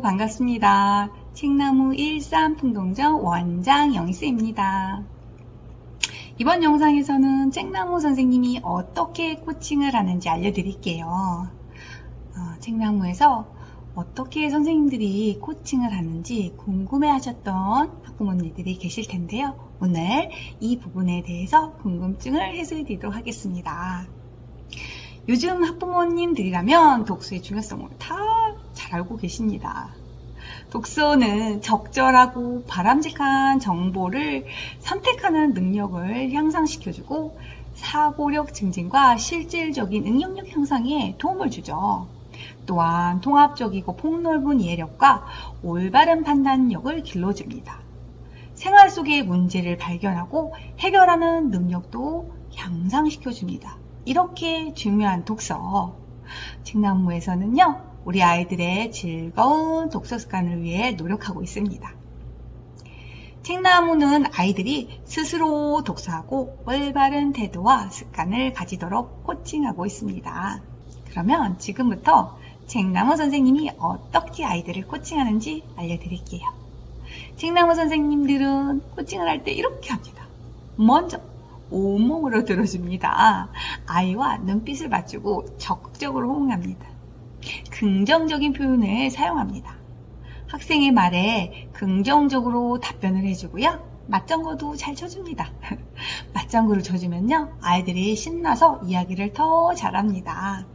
반갑습니다. 책나무 일산풍동정 원장 영희쌤입니다. 이번 영상에서는 책나무 선생님이 어떻게 코칭을 하는지 알려드릴게요. 어, 책나무에서 어떻게 선생님들이 코칭을 하는지 궁금해 하셨던 학부모님들이 계실 텐데요. 오늘 이 부분에 대해서 궁금증을 해소해 드리도록 하겠습니다. 요즘 학부모님들이라면 독서의 중요성을 다 잘 알고 계십니다. 독서는 적절하고 바람직한 정보를 선택하는 능력을 향상시켜주고 사고력 증진과 실질적인 응용력 향상에 도움을 주죠. 또한 통합적이고 폭넓은 이해력과 올바른 판단력을 길러줍니다. 생활 속의 문제를 발견하고 해결하는 능력도 향상시켜줍니다. 이렇게 중요한 독서. 책나무에서는요, 우리 아이들의 즐거운 독서 습관을 위해 노력하고 있습니다. 책나무는 아이들이 스스로 독서하고 올바른 태도와 습관을 가지도록 코칭하고 있습니다. 그러면 지금부터 책나무 선생님이 어떻게 아이들을 코칭하는지 알려드릴게요. 책나무 선생님들은 코칭을 할 때 이렇게 합니다. 먼저 온몸으로 들어줍니다. 아이와 눈빛을 맞추고 적극적으로 호응합니다. 긍정적인 표현을 사용합니다. 학생의 말에 긍정적으로 답변을 해주고요. 맞장구도 잘 쳐줍니다. 맞장구를 쳐주면요. 아이들이 신나서 이야기를 더 잘합니다.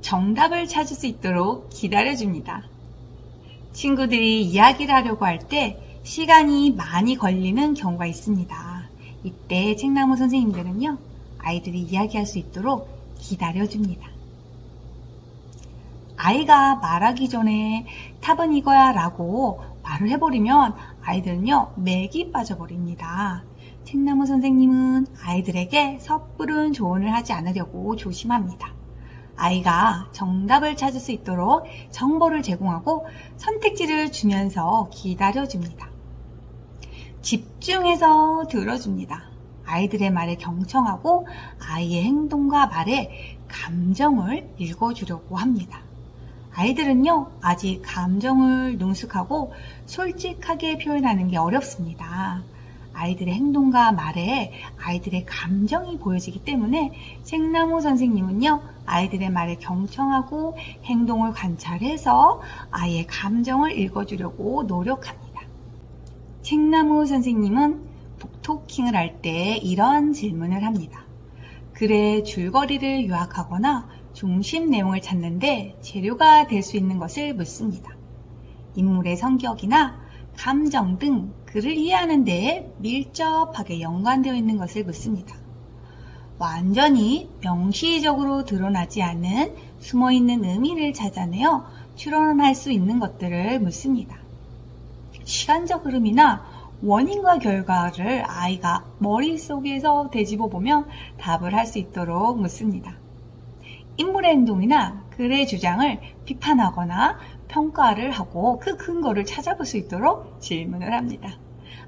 정답을 찾을 수 있도록 기다려줍니다. 친구들이 이야기를 하려고 할 때 시간이 많이 걸리는 경우가 있습니다. 이때 책나무 선생님들은요, 아이들이 이야기할 수 있도록 기다려줍니다. 아이가 말하기 전에 탑은 이거야 라고 말을 해버리면 아이들은요, 맥이 빠져버립니다. 책나무 선생님은 아이들에게 섣부른 조언을 하지 않으려고 조심합니다. 아이가 정답을 찾을 수 있도록 정보를 제공하고 선택지를 주면서 기다려줍니다. 집중해서 들어줍니다. 아이들의 말에 경청하고 아이의 행동과 말에 감정을 읽어주려고 합니다. 아이들은요, 아직 감정을 능숙하고 솔직하게 표현하는 게 어렵습니다. 아이들의 행동과 말에 아이들의 감정이 보여지기 때문에 책나무 선생님은요, 아이들의 말에 경청하고 행동을 관찰해서 아이의 감정을 읽어주려고 노력합니다. 책나무 선생님은 북토킹을 할 때 이런 질문을 합니다. 글의 줄거리를 요약하거나 중심 내용을 찾는데 재료가 될 수 있는 것을 묻습니다. 인물의 성격이나 감정 등 글을 이해하는 데에 밀접하게 연관되어 있는 것을 묻습니다. 완전히 명시적으로 드러나지 않은 숨어있는 의미를 찾아내어 추론할 수 있는 것들을 묻습니다. 시간적 흐름이나 원인과 결과를 아이가 머릿속에서 되짚어 보며 답을 할 수 있도록 묻습니다. 인물의 행동이나 글의 주장을 비판하거나 평가를 하고 그 근거를 찾아볼 수 있도록 질문을 합니다.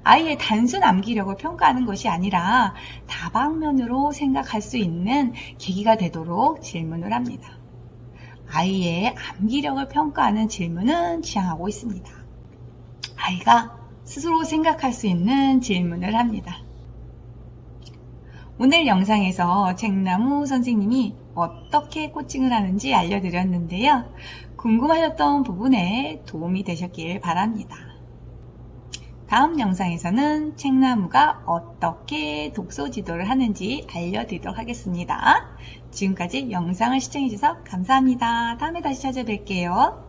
아이의 단순 암기력을 평가하는 것이 아니라 다방면으로 생각할 수 있는 계기가 되도록 질문을 합니다. 아이의 암기력을 평가하는 질문은 지향하고 있습니다. 아이가 스스로 생각할 수 있는 질문을 합니다. 오늘 영상에서 책나무 선생님이 어떻게 코칭을 하는지 알려드렸는데요. 궁금하셨던 부분에 도움이 되셨길 바랍니다. 다음 영상에서는 책나무가 어떻게 독서 지도를 하는지 알려드리도록 하겠습니다. 지금까지 영상을 시청해주셔서 감사합니다. 다음에 다시 찾아뵐게요.